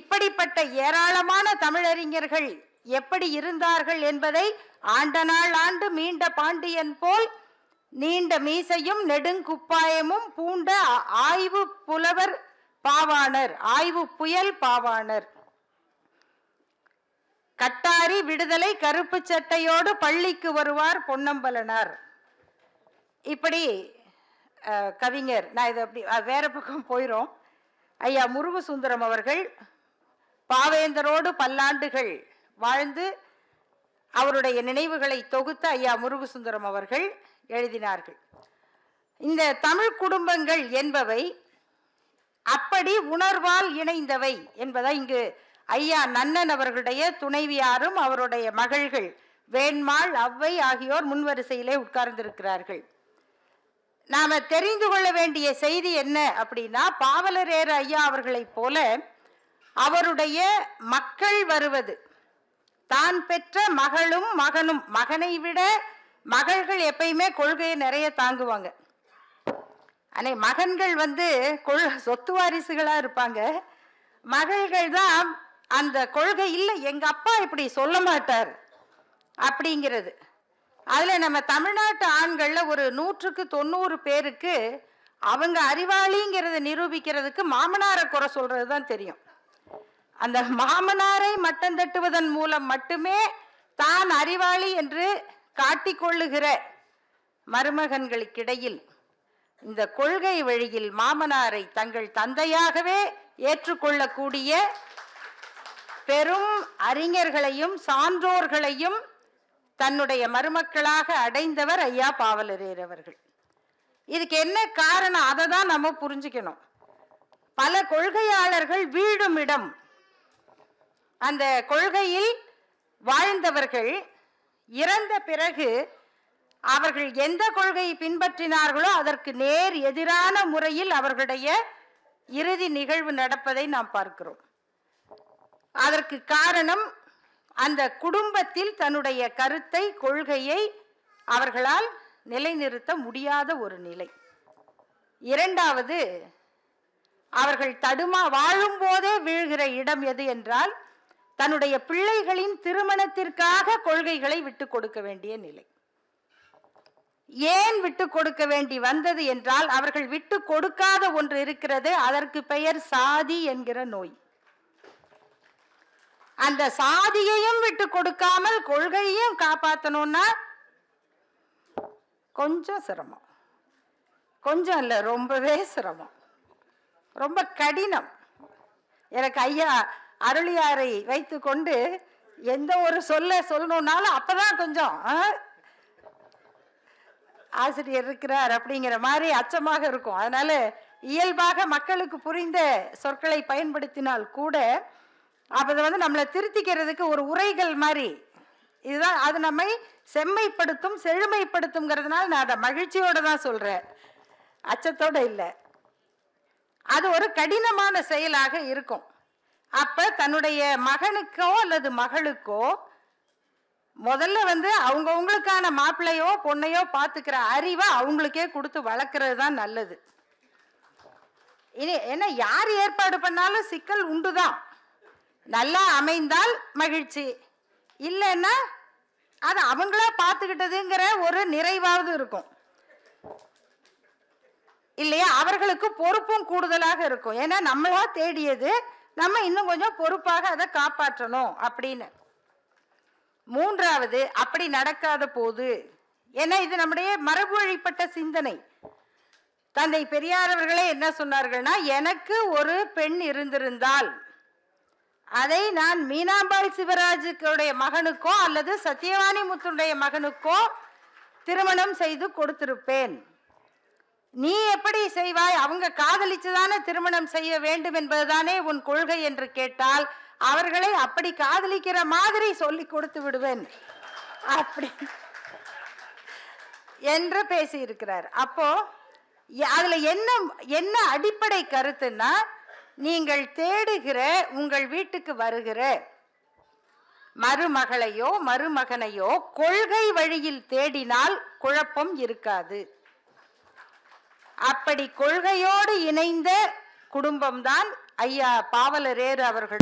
இப்படிப்பட்ட ஏராளமான தமிழறிஞர்கள் எப்படி இருந்தார்கள் என்பதை ஆண்ட நாள் ஆண்டு மீண்ட பாண்டியன் போல் நீண்ட மீசையும் நெடுங்குப்பாயமும் பூண்ட ஆய்வு புலவர் பாவாணர் ஆய்வு புயல் பாவாணர். கட்டாரி விடுதலை கருப்பு சட்டையோடு பள்ளிக்கு வருவார் பொன்னம்பலனார். இப்படி கவிஞர் நான் இதை அப்படி வேற பக்கம் போயிரும். ஐயா முருகு சுந்தரம் அவர்கள் பாவேந்தரோடு பல்லாண்டுகள் வாழ்ந்து அவருடைய நினைவுகளை தொகுத்து ஐயா முருகசுந்தரம் அவர்கள் எழுதினார்கள். இந்த தமிழ் குடும்பங்கள் என்பவை அப்படி உணர்வால் இணைந்தவை என்பதை இங்கு ஐயா நன்னன் அவர்களுடைய துணைவியாரும் அவருடைய மகள்கள் வேண்மாள் அவ்வை ஆகியோர் முன்வரிசையிலே உட்கார்ந்திருக்கிறார்கள். நாம தெரிந்து கொள்ள வேண்டிய செய்தி என்ன அப்படின்னா பாவலரேறு ஐயா அவர்களைப் போல அவருடைய மக்கள் வருவது. தான் பெற்ற மகளும் மகனும் மகனை விட மகள்கள் எப்பயுமே கொள்கையை நிறைய தாங்குவாங்க. அனை மகன்கள் வந்து கொள் சொத்து வாரிசுகளாக இருப்பாங்க. மகள்கள் தான் அந்த கொள்கை இல்லை எங்கள் அப்பா இப்படி சொல்ல மாட்டார் அப்படிங்கிறது. அதில் நம்ம தமிழ்நாட்டு ஆண்களில் ஒரு நூற்றுக்கு தொண்ணூறு பேருக்கு அவங்க அறிவாளிங்கிறத நிரூபிக்கிறதுக்கு மாமனாரை குறை சொல்கிறது தான் தெரியும். அந்த மாமனாரை மட்டம் தட்டுவதன் மூலம் மட்டுமே தான் அறிவாளி என்று காட்டிக்கொள்ளுகிற மருமகன்களுக்கிடையில் இந்த கொள்கை வழியில் மாமனாரை தங்கள் தந்தையாகவே ஏற்றுக்கொள்ளக்கூடிய பெரும் அறிஞர்களையும் சான்றோர்களையும் தன்னுடைய மருமக்களாக அடைந்தவர் ஐயா பாவலரேர் அவர்கள். இதுக்கு என்ன காரணம்? அதை தான் நம்ம புரிஞ்சுக்கணும். பல கொள்கையாளர்கள் வீழும் இடம் அந்த கொள்கையில் வாழ்ந்தவர்கள் இறந்த பிறகு அவர்கள் எந்த கொள்கையை பின்பற்றினார்களோ அதற்கு நேர் எதிரான முறையில் அவர்களுடைய இறுதி நிகழ்வு நடப்பதை நாம் பார்க்கிறோம். அதற்கு காரணம் அந்த குடும்பத்தில் தன்னுடைய கருத்தை கொள்கையை அவர்களால் நிலைநிறுத்த முடியாத ஒரு நிலை. இரண்டாவது அவர்கள் தடுமா வாழும்போதே வீழ்கிற இடம் எது என்றால் தன்னுடைய பிள்ளைகளின் திருமணத்திற்காக கொள்கைகளை விட்டு கொடுக்க வேண்டிய நிலை. ஏன் விட்டு கொடுக்க வேண்டி வந்தது என்றால் அவர்கள் விட்டு கொடுக்காத ஒன்று இருக்கிறது அதற்கு பெயர் சாதி என்கிற நோய். அந்த சாதியையும் விட்டு கொடுக்காமல் கொள்கையையும் காப்பாற்றணும்னா கொஞ்சம் சிரமம். கொஞ்சம் இல்லை ரொம்பவே சிரமம். ரொம்ப கடினம். எனக்கு ஐயா அருளியாரை வைத்துக்கொண்டு எந்த ஒரு சொல்ல சொல்லணும்னாலும் அப்பதான் கொஞ்சம் ஆசிரியர் இருக்கிறார் அப்படிங்கிற மாதிரி அச்சமாக இருக்கும். அதனால இயல்பாக மக்களுக்கு புரிந்த சொற்களை பயன்படுத்தினால் கூட அதை வந்து நம்மளை திருத்திக்கிறதுக்கு ஒரு உரைகள் மாதிரி. இதுதான் அது நம்மை செம்மைப்படுத்தும் செழுமைப்படுத்துங்கிறதுனால நான் அதை மகிழ்ச்சியோட தான் சொல்கிறேன் அச்சத்தோட இல்லை. அது ஒரு கடினமான செயலாக இருக்கும். அப்ப தன்னுடைய மகனுக்கோ அல்லது மகளுக்கோ முதல்ல வந்து அவங்கவுங்களுக்கான மாப்பிள்ளையோ பொண்ணையோ பார்த்துக்கிற அறிவை அவங்களுக்கே கொடுத்து வளர்க்கறது தான் நல்லது. இனி என்ன யார் ஏற்பாடு பண்ணாலும் சிக்கல் உண்டுதான். நல்லா அமைந்தால் மகிழ்ச்சி. இல்லைன்னா அது அவங்களா பார்த்துக்கிட்டதுங்கிற ஒரு நிறைவாவது இருக்கும். இல்லையா? அவர்களுக்கு பொறுப்பும் கூடுதலாக இருக்கும். ஏன்னா நம்மளா தேடியது நம்ம இன்னும் கொஞ்சம் பொறுப்பாக அதை காப்பாற்றணும் அப்படின்னு. மூன்றாவது அப்படி நடக்காத போது. ஏன்னா இது நம்முடைய மரபு வழிப்பட்ட சிந்தனை. தந்தை பெரியார் அவர்களே என்ன சொன்னார்கள்னா எனக்கு ஒரு பெண் இருந்திருந்தால் அதை நான் மீனாம்பாள் சிவராஜுக்குடைய மகனுக்கோ அல்லது சத்யவாணி முத்துடைய மகனுக்கோ திருமணம் செய்து கொடுத்திருப்பேன். நீ எப்படி செய்வாய்? அவங்க காதலிச்சுதானே திருமணம் செய்ய வேண்டும் என்பதுதானே உன் கொள்கை என்று கேட்டால் அவர்களை அப்படி காதலிக்கிற மாதிரி சொல்லி கொடுத்து விடுவேன். அப்படி என்று பேசியிருக்கிறார். அப்போ அதுல என்ன என்ன அடிப்படை கருத்துன்னா நீங்கள் தேடுகிற உங்கள் வீட்டுக்கு வருகிற மருமகளையோ மருமகனையோ கொள்கை வழியில் தேடினால் குழப்பம் இருக்காது. அப்படி கொள்கையோடு இணைந்த குடும்பம்தான் ஐயா பாவலரேறு அவர்கள்.